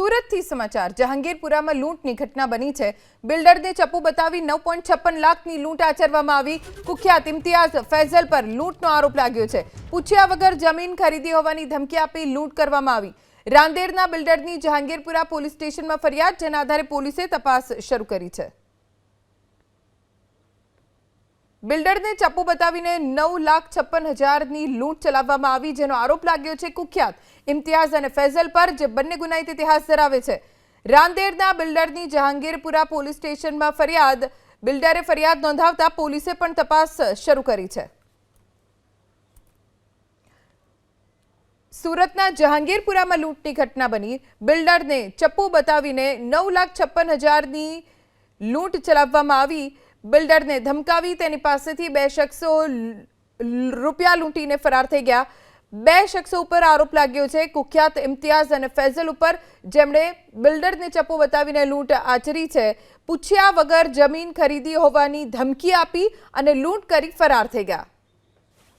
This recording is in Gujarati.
સુરતથી સમાચાર. જહાંગીરપુરામાં લૂંટની ઘટના બની છે. બિલ્ડરને ચપ્પુ બતાવી નવ પોઈન્ટ છપ્પન લાખની લૂંટ આચરવામાં આવી. કુખ્યાત ઇમ્તિયાઝ ફૈઝલ પર લૂંટનો આરોપ લાગ્યો છે. પૂછ્યા વગર જમીન ખરીદી હોવાની ધમકી આપી લૂંટ કરવામાં આવી. રાંદેરના બિલ્ડરની જહાંગીરપુરા પોલીસ સ્ટેશનમાં ફરિયાદ, જેના આધારે પોલીસે તપાસ શરૂ કરી છે. બિલ્ડરને ચપ્પુ બતાવીને નવ લાખ છપ્પન હજારની લૂંટ ચલાવવામાં આવી, જેનો આરોપ લાગ્યો છે કુખ્યાત. ઇમ્તિયાઝ અને ફૈઝલ પર જે બંને ગુનાહિત ઇતિહાસ ધરાવે છે. રાંદેરના બિલ્ડરની જહાંગીરપુરા પોલીસ સ્ટેશનમાં ફરિયાદ. બિલ્ડરે ફરિયાદ નોંધાવતા પોલીસે પણ તપાસ શરૂ કરી છે. સુરતના જહાંગીરપુરામાં લૂંટની ઘટના બની. બિલ્ડરને ચપ્પુ બતાવીને નવ લાખ છપ્પન હજારની લૂંટ ચલાવવામાં આવી. બિલ્ડરને ધમકાવી તેની પાસેથી બે શખ્સો રૂપિયા લૂંટીને ફરાર થઈ ગયા. બે શખ્સો ઉપર આરોપ લાગ્યો છે. કુખ્યાત ઇમ્તિયાઝ અને ફૈઝલ ઉપર જેમણે બિલ્ડરને ચપ્પો બતાવીને લૂંટ આચરી છે. પૂછ્યા વગર જમીન ખરીદી હોવાની ધમકી આપી અને લૂંટ કરી ફરાર થઈ ગયા.